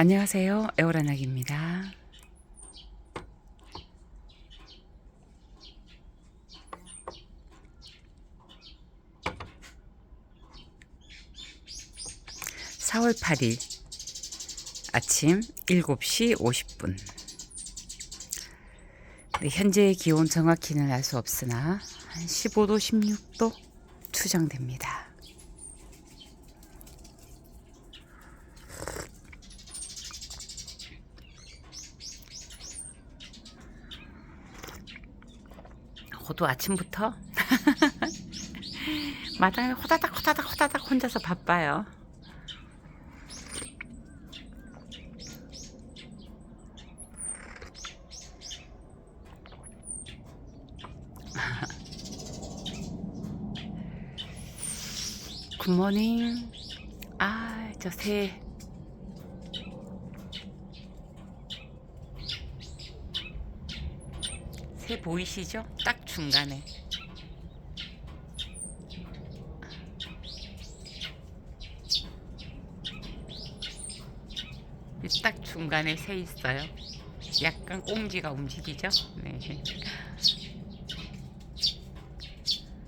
안녕하세요. 에오라낙입니다. (4월 8일) 아침 (7시 50분) 네, 현재의 기온 정확히는 알 수 없으나 한 15도 16도 추정됩니다. 호두 아침부터 마당에 호다닥 호다닥 호다닥 혼자서 바빠요. 굿모닝. 아, 저 새. 새 보이시죠? 딱 중간에. 이딱 중간에 새 있어요. 약간 꽁지가 움직이죠? 네.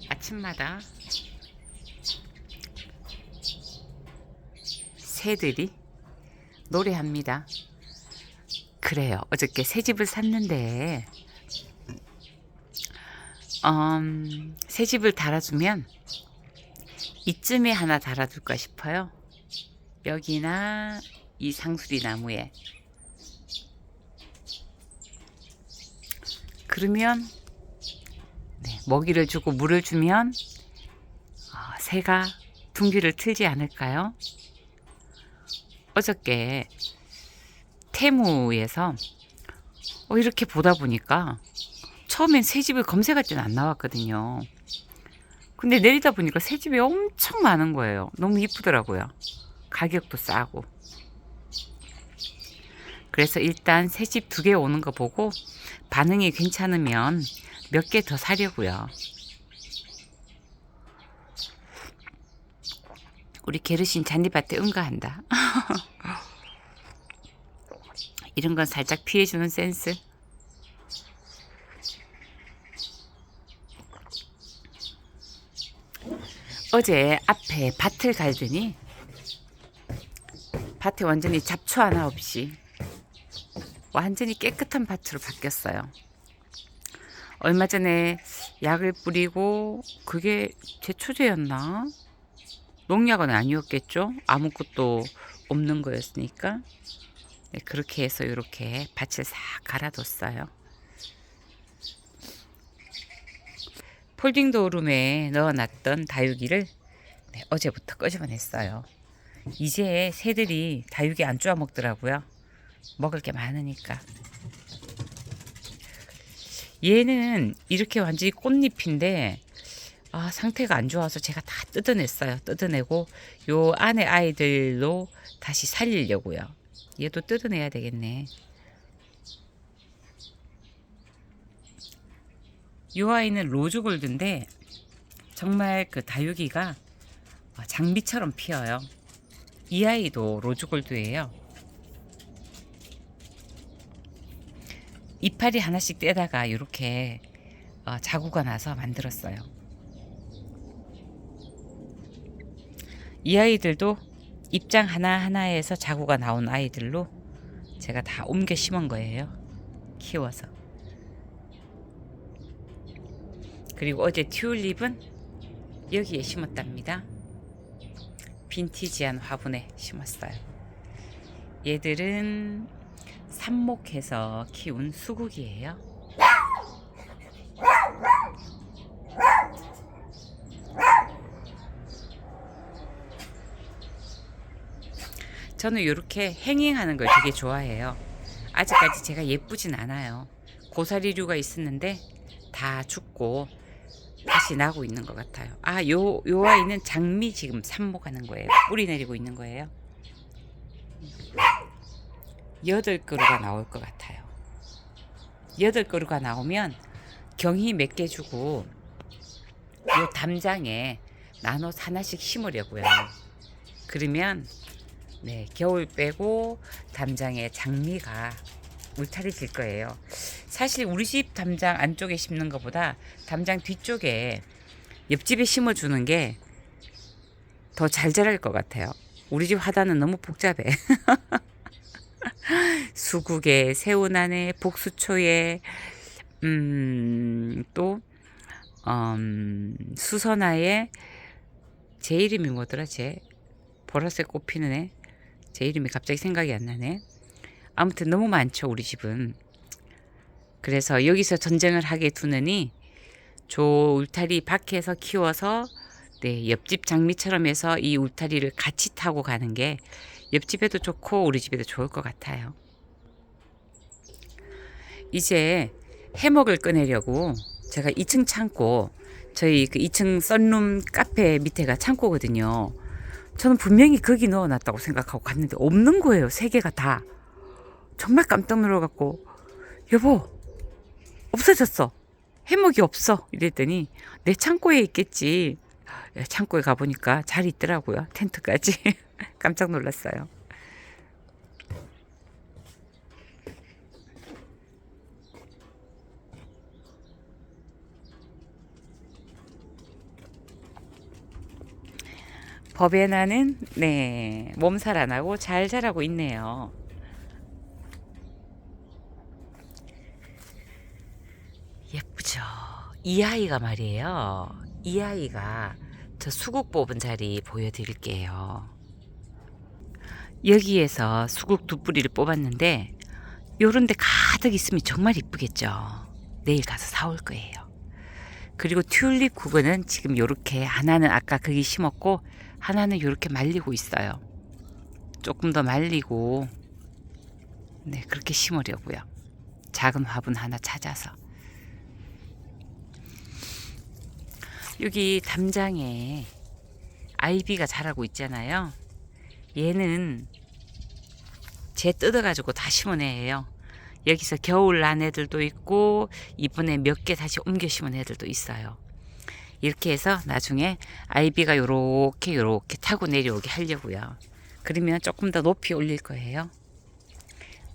아침마다 새들이 노래합니다. 그래요. 어저께 새 집을 샀는데, 음, 새 집을 달아주면 이쯤에 하나 달아둘까 싶어요. 여기나 이 상수리 나무에. 그러면 네, 먹이를 주고 물을 주면 어, 새가 둥기를 틀지 않을까요? 어저께 테무에서 어, 이렇게 보다 보니까 처음엔 새 집을 검색할 때는 안 나왔거든요. 근데 내리다 보니까 새 집이 엄청 많은 거예요. 너무 이쁘더라고요. 가격도 싸고. 그래서 일단 새 집 두 개 오는 거 보고 반응이 괜찮으면 몇 개 더 사려고요. 우리 게르신 잔디밭에 응가한다. 이런 건 살짝 피해주는 센스. 어제 앞에 밭을 갈더니 밭에 완전히 잡초 하나 없이 완전히 깨끗한 밭으로 바뀌었어요. 얼마 전에 약을 뿌리고 그게 제초제였나? 농약은 아니었겠죠? 아무것도 없는 거였으니까. 네, 그렇게 해서 이렇게 밭을 싹 갈아뒀어요. 폴딩 도어룸에 넣어놨던 다육이를 네, 어제부터 끄집어냈어요. 이제 새들이 다육이 안 쪼아 먹더라고요. 먹을 게 많으니까. 얘는 이렇게 완전히 꽃잎인데 아, 상태가 안 좋아서 제가 다 뜯어냈어요. 뜯어내고 요 안에 아이들로 다시 살리려고요. 얘도 뜯어내야 되겠네. 요 아이는 로즈 골드인데 정말 그 다육이가 장미처럼 피어요. 이 아이도 로즈 골드예요. 이파리 하나씩 떼다가 이렇게 어, 자구가 나서 만들었어요. 이 아이들도 입장 하나하나에서 자구가 나온 아이들로 제가 다 옮겨 심은 거예요. 키워서. 그리고 어제 튤립은 여기에 심었답니다. 빈티지한 화분에 심었어요. 얘들은 삽목해서 키운 수국이에요. 저는 이렇게 행잉하는 걸 되게 좋아해요. 아직까지 제가 예쁘진 않아요. 고사리류가 있었는데 다 죽고 다시 나고 있는 것 같아요. 아, 요, 요 아이는 장미 지금 삽목하는 거예요. 뿌리 내리고 있는 거예요. 여덟 그루가 나올 것 같아요. 여덟 그루가 나오면 경이 몇개 주고 요 담장에 나눠 하나씩 심으려고요. 그러면 네, 겨울 빼고 담장에 장미가 울타리 질 거예요. 사실 우리 집 담장 안쪽에 심는 것보다 담장 뒤쪽에 옆집에 심어주는 게 더 잘 자랄 것 같아요. 우리 집 화단은 너무 복잡해. 수국에, 새우난에, 복수초에, 음, 또, 음, 수선화에, 제 이름이 뭐더라, 제. 보라색 꽃 피는 애. 제 이름이 갑자기 생각이 안 나네. 아무튼 너무 많죠, 우리 집은. 그래서 여기서 전쟁을 하게 두느니 저 울타리 밖에서 키워서 네, 옆집 장미처럼 해서 이 울타리를 같이 타고 가는 게 옆집에도 좋고 우리 집에도 좋을 것 같아요. 이제 해먹을 꺼내려고 제가 2층 창고 저희 그 2층 썬룸 카페 밑에가 창고거든요. 저는 분명히 거기 넣어놨다고 생각하고 갔는데 없는 거예요. 세 개가 다. 정말 깜짝 놀라갖고 여보 없어졌어. 해먹이 없어. 이랬더니 내 창고에 있겠지. 예, 창고에 가보니까 잘 있더라고요. 텐트까지. 깜짝 놀랐어요. 법에나는 네 몸살 안 하고 잘 자라고 있네요. 예쁘죠. 이 아이가 말이에요. 이 아이가 저 수국 뽑은 자리 보여드릴게요. 여기에서 수국 두 뿌리를 뽑았는데 요런데 가득 있으면 정말 이쁘겠죠. 내일 가서 사올 거예요. 그리고 튤립 국은 지금 요렇게 하나는 아까 거기 심었고 하나는 요렇게 말리고 있어요. 조금 더 말리고 네 그렇게 심으려고요. 작은 화분 하나 찾아서 여기 담장에 아이비가 자라고 있잖아요. 얘는 재 뜯어가지고 다 애예요. 여기서 겨울 난 애들도 있고 이번에 몇 개 다시 옮겨 심은 애들도 있어요. 이렇게 해서 나중에 아이비가 요렇게 요렇게 타고 내려오게 하려고요. 그러면 조금 더 높이 올릴 거예요.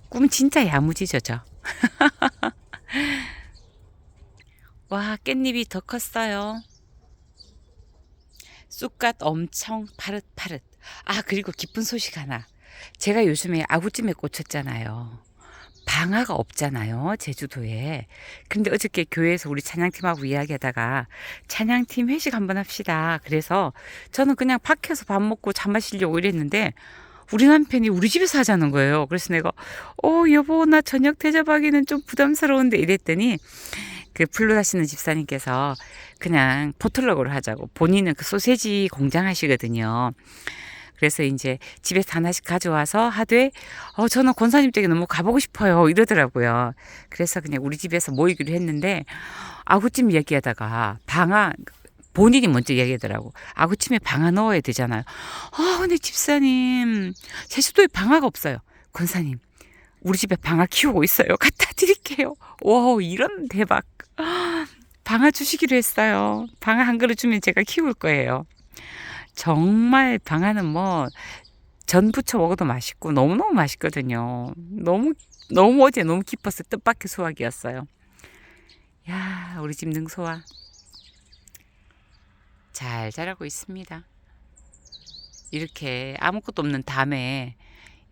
꿈 진짜 야무지죠, 저. 와, 깻잎이 더 컸어요. 쑥갓 엄청 파릇파릇. 아, 그리고 기쁜 소식 하나. 제가 요즘에 아구찜에 꽂혔잖아요. 방아가 없잖아요, 제주도에. 근데 어저께 교회에서 우리 찬양팀하고 이야기하다가 찬양팀 회식 한번 합시다. 그래서 저는 그냥 밖에서 밥 먹고 잠 마시려고 이랬는데 우리 남편이 우리 집에서 하자는 거예요. 그래서 내가, 어, 여보, 나 저녁 대접하기는 좀 부담스러운데 이랬더니 그 플루다시는 집사님께서 그냥 포틀럭으로 하자고 본인은 그 소세지 공장 하시거든요. 그래서 이제 집에서 하나씩 가져와서 하되 어 저는 권사님 댁에 너무 가보고 싶어요 이러더라고요. 그래서 그냥 우리 집에서 모이기로 했는데 아구찜 얘기하다가 방아 본인이 먼저 얘기하더라고. 아구찜에 방아 넣어야 되잖아요. 아 근데 집사님 제주도에 방아가 없어요. 권사님 우리 집에 방아 키우고 있어요. 갖다 드릴게요. 와 이런 대박. 방아 주시기로 했어요. 방아 한 그릇 주면 제가 키울 거예요. 정말 방아는 뭐 전 부쳐 먹어도 맛있고 너무너무 맛있거든요. 너무 너무 어제 너무 기뻤어. 뜻밖의 수확이었어요. 야, 우리 집 능소화 잘 자라고 있습니다. 이렇게 아무것도 없는 담에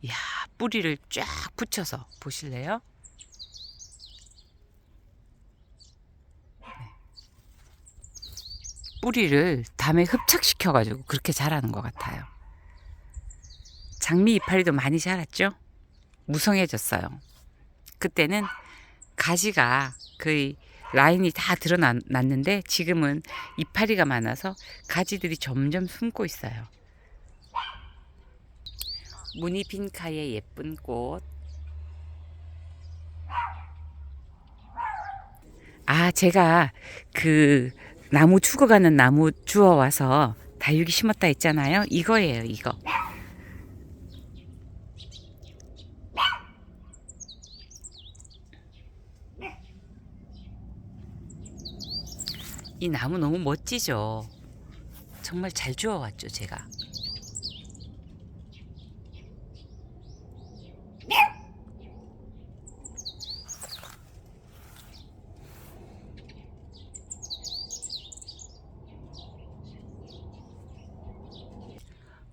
야, 뿌리를 쫙 붙여서 보실래요? 뿌리를 담에 흡착시켜가지고 그렇게 자라는 것 같아요. 장미 이파리도 많이 자랐죠? 무성해졌어요. 그때는 가지가 거의 라인이 다 드러났는데 지금은 이파리가 많아서 가지들이 점점 숨고 있어요. 무늬 빈카의 예쁜 꽃. 아, 제가 그 나무 죽어가는 나무 주워 와서 다육이 심었다 했잖아요. 이거예요, 이거. 이 나무 너무 멋지죠? 정말 잘 주워 왔죠, 제가.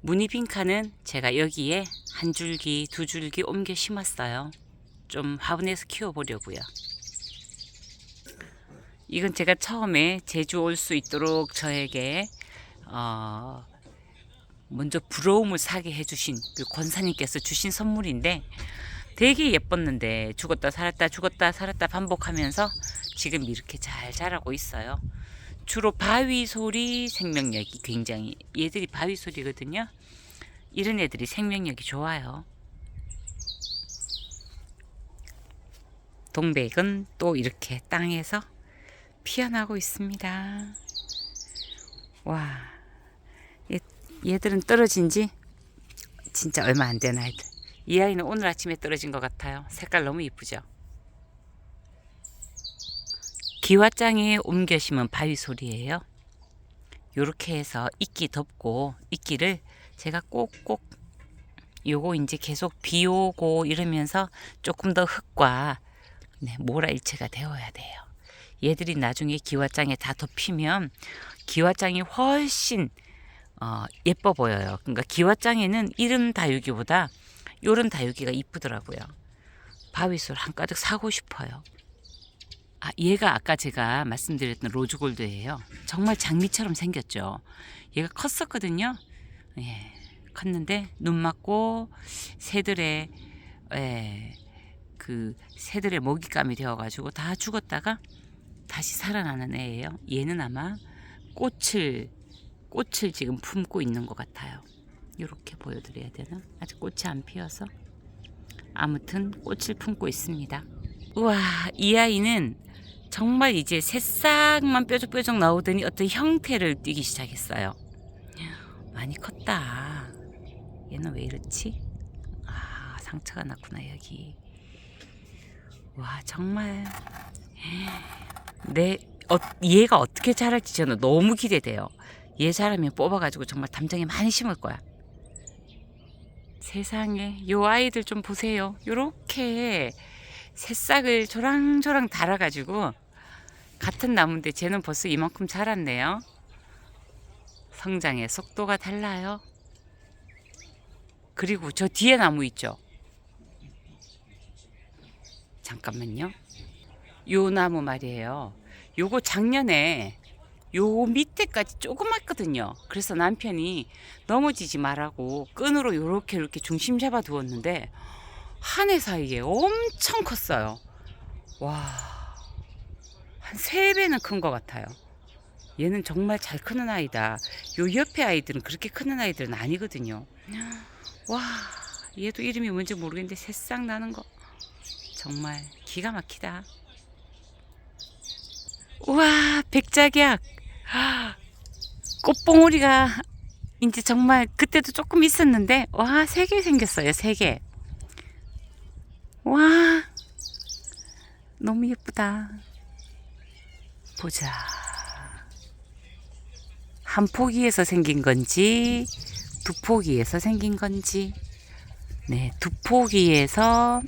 무늬빈카는 제가 여기에 한 줄기, 두 줄기 옮겨 심었어요. 좀 화분에서 키워보려고요. 이건 제가 처음에 제주 올 수 있도록 저에게 어, 먼저 부러움을 사게 해주신 그 권사님께서 주신 선물인데 되게 예뻤는데 죽었다 살았다 죽었다 살았다 반복하면서 지금 이렇게 잘 자라고 있어요. 주로 바위 소리 생명력이 굉장히 얘들이 바위 소리거든요. 이런 애들이 생명력이 좋아요. 동백은 또 이렇게 땅에서 피어나고 있습니다. 와, 얘, 얘들은 떨어진 지 진짜 얼마 안 된 아이들. 이 아이는 오늘 아침에 떨어진 것 같아요. 색깔 너무 이쁘죠? 기와장에 옮겨 심은 바위 소리예요. 요렇게 해서 이끼 덮고 이끼를 제가 꼭꼭 요거 이제 계속 비 오고 이러면서 조금 더 흙과 네, 모라 일체가 되어야 돼요. 얘들이 나중에 기와장에 다 덮이면 기와장이 훨씬 어, 예뻐 보여요. 그러니까 기와장에는 이름 다육이보다 요런 다육이가 이쁘더라고요. 바위솔 한 가득 사고 싶어요. 아, 얘가 아까 제가 말씀드렸던 로즈골드예요. 정말 장미처럼 생겼죠. 얘가 컸었거든요. 예, 컸는데 눈 맞고 새들의 예, 그 새들의 먹잇감이 되어가지고 다 죽었다가 다시 살아나는 애예요. 얘는 아마 꽃을 꽃을 지금 품고 있는 것 같아요. 이렇게 보여드려야 되나? 아직 꽃이 안 피어서 아무튼 꽃을 품고 있습니다. 우와 이 아이는 정말 이제 새싹만 뾰족뾰족 나오더니 어떤 형태를 띠기 시작했어요. 많이 컸다. 얘는 왜 이렇지? 아 상처가 났구나 여기. 와 정말 내 어, 얘가 어떻게 자랄지 저는 너무 기대돼요. 얘 자라면 뽑아가지고 정말 담장에 많이 심을 거야. 세상에 요 아이들 좀 보세요. 요렇게 새싹을 조랑조랑 달아가지고 같은 나무인데 쟤는 벌써 이만큼 자랐네요. 성장의 속도가 달라요. 그리고 저 뒤에 나무 있죠. 잠깐만요. 요 나무 말이에요. 요거 작년에 요 밑에까지 조그맣거든요. 그래서 남편이 넘어지지 말라고 끈으로 요렇게 이렇게 중심 잡아 두었는데 한 해 사이에 엄청 컸어요. 와, 한 세 배는 큰 것 같아요. 얘는 정말 잘 크는 아이다. 요 옆에 아이들은 그렇게 크는 아이들은 아니거든요. 와, 얘도 이름이 뭔지 모르겠는데 새싹 나는 거 정말 기가 막히다. 우와, 백작약. 꽃봉오리가 이제 정말 그때도 조금 있었는데 와, 세 개 생겼어요. 세 개. 와. 너무 예쁘다. 보자. 한 포기에서 생긴 건지 두 포기에서 생긴 건지 네, 두 포기에서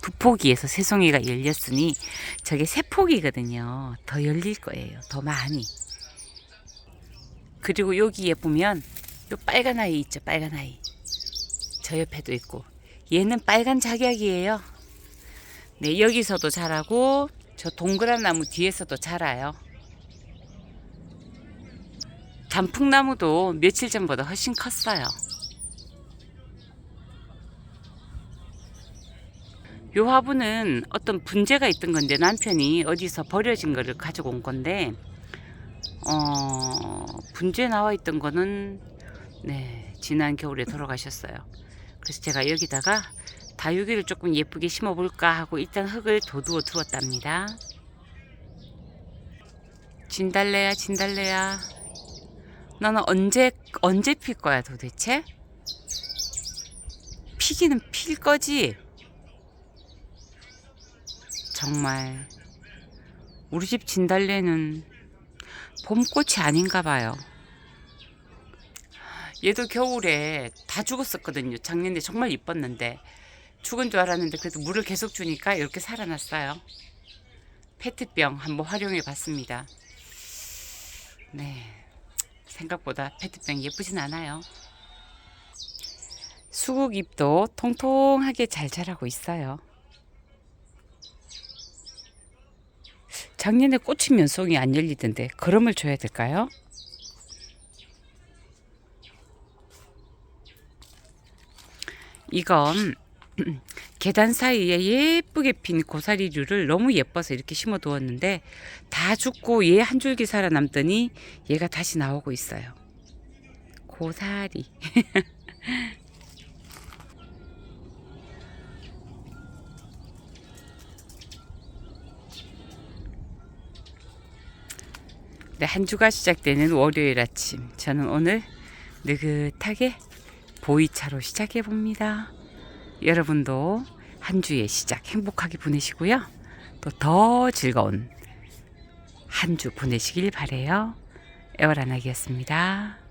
두 포기에서 세 송이가 열렸으니 저게 세 포기거든요. 더 열릴 거예요. 더 많이. 그리고 여기에 보면 요 빨간 아이 있죠. 빨간 아이. 저 옆에도 있고 얘는 빨간 작약이에요. 네, 여기서도 자라고 저 동그란 나무 뒤에서도 자라요. 단풍나무도 며칠 전보다 훨씬 컸어요. 요 화분은 어떤 분재가 있던 건데 남편이 어디서 버려진 거를 가지고 온 건데 어 분재 나와 있던 거는 네 지난 겨울에 돌아가셨어요. 그래서 제가 여기다가 다육이를 조금 예쁘게 심어볼까 하고 일단 흙을 도두어 두었답니다. 진달래야 진달래야 너는 언제 언제 필 거야 도대체? 피기는 필 거지? 정말 우리 집 진달래는 봄꽃이 아닌가 봐요. 얘도 겨울에 다 죽었었거든요. 작년에 정말 이뻤는데 죽은 줄 알았는데 그래도 물을 계속 주니까 이렇게 살아났어요. 페트병 한번 활용해 봤습니다. 네. 생각보다 페트병 예쁘진 않아요. 수국잎도 통통하게 잘 자라고 있어요. 작년에 꽃이 면송이 안 열리던데 그럼을 줘야 될까요? 이건 계단 사이에 예쁘게 핀 고사리류를 너무 예뻐서 이렇게 심어 두었는데 다 죽고 얘 한 줄기 살아남더니 얘가 다시 나오고 있어요. 고사리. 네, 한 주가 시작되는 월요일 아침. 저는 오늘 느긋하게 보이차로 시작해 봅니다. 여러분도 한 주의 시작 행복하게 보내시고요. 또 더 즐거운 한 주 보내시길 바래요. 에어라나기였습니다.